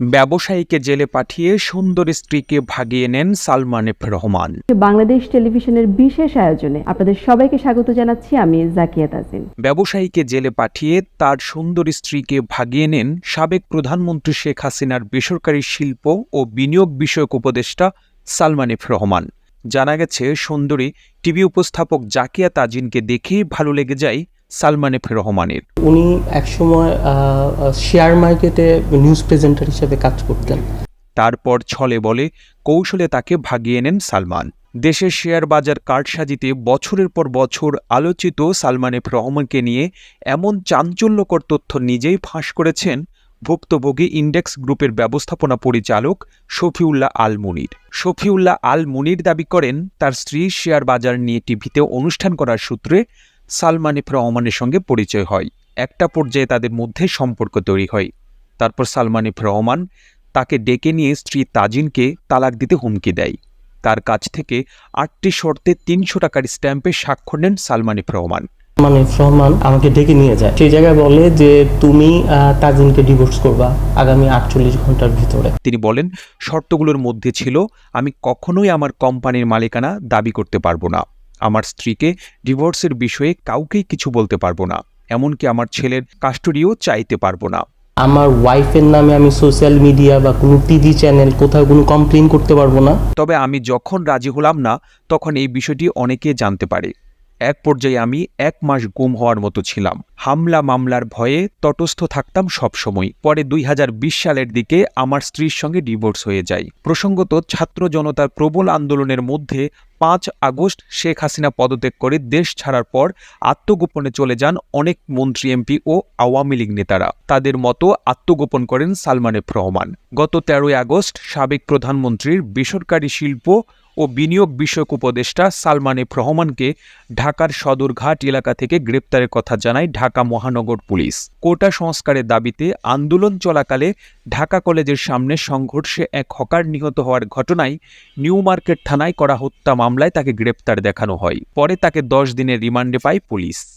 ব্যবসায়ীকে জেলে পাঠিয়ে সুন্দর স্ত্রীকে ভাগিয়ে নেন সালমান এফ রহমান। বাংলাদেশ টেলিভিশনের বিশেষ আয়োজনে আপনাদের সবাইকে স্বাগত জানাচ্ছি আমি জাকিয়া তাজিন ব্যবসায়ীকে জেলে পাঠিয়ে তার সুন্দর স্ত্রীকে ভাগিয়ে নেন সাবেক প্রধানমন্ত্রী শেখ হাসিনার বেসরকারি শিল্প ও বিনিয়োগ বিষয়ক উপদেষ্টা সালমান এফ রহমান। জানা গেছে সুন্দরী টিভি উপস্থাপক জাকিয়া তাজিনকে দেখেই ভালো লেগে যায় সালমান এফ রহমানের। উনি একসময় শেয়ার মার্কেটে নিউজ প্রেজেন্টার হিসেবে কাজ করতেন। তারপর ছলে বলে কৌশলে তাকে ভাগিয়ে নেন সালমান। দেশের শেয়ার বাজার কার্ড সাজিতে বছরের পর বছর আলোচিত সালমান এফ রহমানকে নিয়ে এমন চাঞ্চল্যকর তথ্য নিজেই ফাঁস করেছেন ভুক্তভোগী ইন্ডেক্স গ্রুপের ব্যবস্থাপনা পরিচালক শফিউল্লাহ আল মুনির। শফিউল্লাহ আল মুনির দাবি করেন তার স্ত্রী শেয়ার বাজার নিয়ে টিভিতে অনুষ্ঠান করার সূত্রে সালমান এফ রহমানের সঙ্গে পরিচয় হয়। একটা পর্যায়ে তাদের মধ্যে সম্পর্ক তৈরি হয়। তারপর সালমান এফ রহমান তাকে ডেকে নিয়ে স্ত্রী তাজিনকে তালাক দিতে হুমকি দেয়। তার কাছ থেকে আটটি শর্তে তিনশো টাকার স্ট্যাম্পে স্বাক্ষর নেন সালমান এফ রহমান মানে রহমান আমাকে ডেকে নিয়ে যায়। সেই জায়গায় বলে যে তুমি তাজিনকে ডিভোর্স করবা আগামী আটচল্লিশ ঘণ্টার ভিতরে। তিনি বলেন শর্তগুলোর মধ্যে ছিল আমি কখনোই আমার কোম্পানির মালিকানা দাবি করতে পারব না। আমার স্ত্রীকে ডিভোর্সের বিষয়ে কাউকেই কিছু বলতে পারব না এমনকি আমার ছেলের কাস্টডিও চাইতে পারব না। আমার ওয়াইফের নামে আমি সোশ্যাল মিডিয়া বা কোনো টিভি চ্যানেল কোথাও কোনো কমপ্লেন করতে পারব না। তবে আমি যখন রাজি হলাম না তখন এই বিষয়টি অনেকে জানতে পারে। এক পর্যায়ে আমি এক মাস গুম হওয়ার মতো ছিলাম। হামলা মামলার ভয়ে তটস্থ থাকতাম সবসময়। পরে দুই হাজার বিশ সালের দিকে আমার স্ত্রীর সঙ্গে ডিভোর্স হয়ে যায় প্রসঙ্গত, ছাত্র জনতার প্রবল আন্দোলনের মধ্যে পাঁচ আগস্ট শেখ হাসিনা পদত্যাগ করে দেশ ছাড়ার পর আত্মগোপনে চলে যান অনেক মন্ত্রী, এমপি ও আওয়ামী লীগ নেতারা। তাদের মতো আত্মগোপন করেন সালমান রহমান। গত তেরোই আগস্ট সাবেক প্রধানমন্ত্রীর বেসরকারি শিল্প ও বিনিয়োগ বিষয়ক উপদেষ্টা সালমান এফ রহমানকে ঢাকার সদরঘাট এলাকা থেকে গ্রেপ্তারের কথা জানায় ঢাকা মহানগর পুলিশ। কোটা সংস্কারের দাবিতে আন্দোলন চলাকালে ঢাকা কলেজের সামনে সংঘর্ষে এক হকার নিহত হওয়ার ঘটনায় নিউ মার্কেট থানায় করা হত্যা মামলায় তাকে গ্রেপ্তার দেখানো হয়। পরে তাকে দশ দিনের রিমান্ডে পায় পুলিশ।